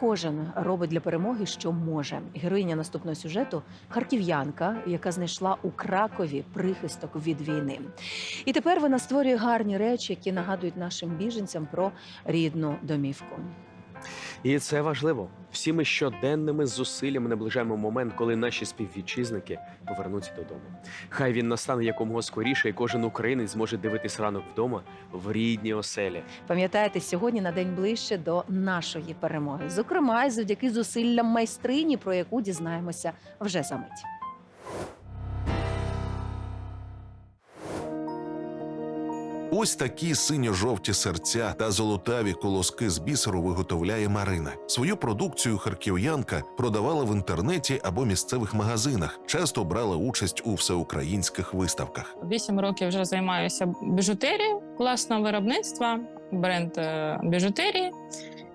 кожен робить для перемоги, що може. Героїня наступного сюжету харків'янка, яка знайшла у Кракові прихисток від війни. І тепер вона створює гарні речі, які нагадують нашим біженцям про рідну домівку. І це важливо. Всі ми щоденними зусиллями наближаємо момент, коли наші співвітчизники повернуться додому. Хай він настане якомога скоріше, і кожен українець зможе дивитись ранок вдома в рідній оселі. Пам'ятаєте, сьогодні на день ближче до нашої перемоги. Зокрема, завдяки зусиллям майстрині, про яку дізнаємося вже за мить. Ось такі синьо-жовті серця та золотаві колоски з бісеру виготовляє Марина. Свою продукцію харків'янка продавала в інтернеті або місцевих магазинах. Часто брала участь у всеукраїнських виставках. Вісім років вже займаюся біжутерією власного виробництва, бренд е, біжутерії.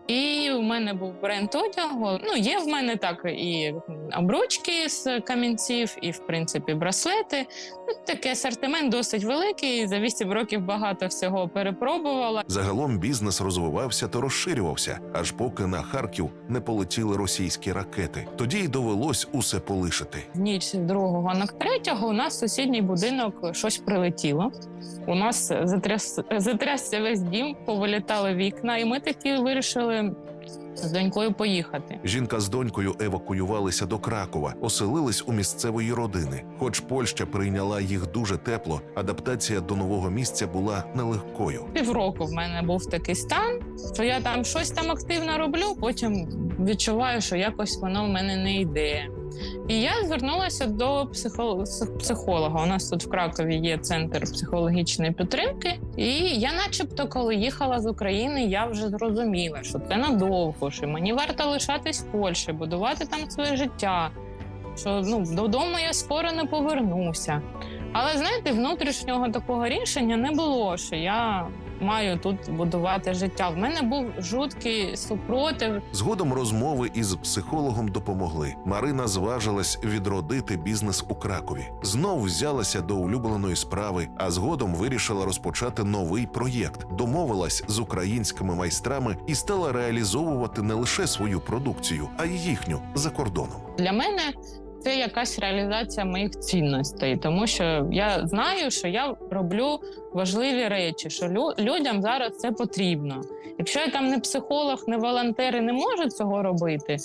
І в мене був бренд одягу. Ну, є в мене так і обручки з камінців, і в принципі браслети. Ну, такий асортимент досить великий. За вісім років багато всього перепробувала. Загалом бізнес розвивався та розширювався, аж поки на Харків не полетіли російські ракети. Тоді й довелось усе полишити. В ніч другого на третього у нас в сусідній будинок щось прилетіло. У нас затряс, затрясся весь дім, повилітали вікна, і ми таки вирішили з донькою поїхати. Жінка з донькою евакуювалися до Кракова, оселились у місцевої родини. Хоч Польща прийняла їх дуже тепло, адаптація до нового місця була нелегкою. Півроку в мене був такий стан, що я там щось там активно роблю, потім відчуваю, що якось воно в мене не йде. І я звернулася до психолога. У нас тут в Кракові є центр психологічної підтримки. І я, начебто, коли їхала з України, я вже зрозуміла, що це надовго, що мені варто лишатись в Польщі, будувати там своє життя. Що ну додому я скоро не повернуся. Але знаєте, внутрішнього такого рішення не було, що я маю тут будувати життя. В мене був жуткий супротив. Згодом розмови із психологом допомогли. Марина зважилась відродити бізнес у Кракові. Знов взялася до улюбленої справи, а згодом вирішила розпочати новий проєкт. Домовилась з українськими майстрами і стала реалізовувати не лише свою продукцію, а й їхню за кордоном. Для мене це якась реалізація моїх цінностей, тому що я знаю, що я роблю важливі речі, що лю- людям зараз це потрібно. Якщо я там не психолог, не волонтер і не можу цього робити,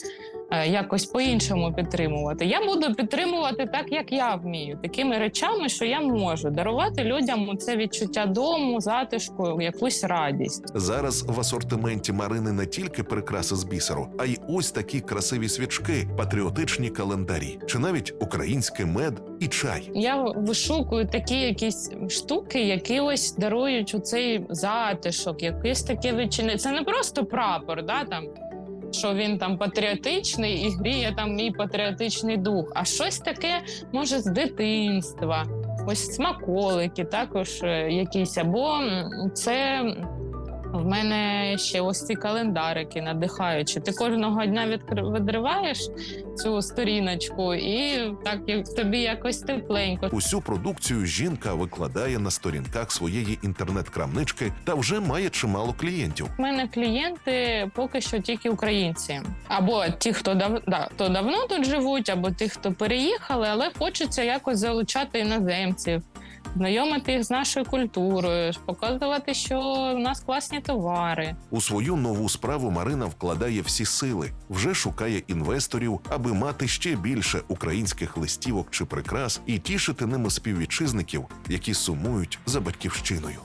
якось по-іншому підтримувати. Я буду підтримувати так, як я вмію, такими речами, що я можу дарувати людям це відчуття дому, затишку, якусь радість. Зараз в асортименті Марини не тільки прикраси з бісеру, а й ось такі красиві свічки, патріотичні календарі, чи навіть український мед і чай. Я вишукую такі якісь штуки, які ось дарують у цей затишок, якесь таке відчинення. Це не просто прапор, да там. Що він там патріотичний і гріє там мій патріотичний дух, а щось таке може з дитинства, ось смаколики, також е, якісь. Або це в мене ще ось ці календарики надихаючі. Ти кожного дня відриваєш цю сторіночку, і так як тобі якось тепленько. Усю продукцію жінка викладає на сторінках своєї інтернет-крамнички та вже має чимало клієнтів. У мене клієнти поки що тільки українці, або ті, хто дав да, хто давно тут живуть, або ті, хто переїхали, але хочеться якось залучати іноземців. Знайомити їх з нашою культурою, показувати, що в нас класні товари. У свою нову справу Марина вкладає всі сили, вже шукає інвесторів, аби мати ще більше українських листівок чи прикрас і тішити ними співвітчизників, які сумують за батьківщиною.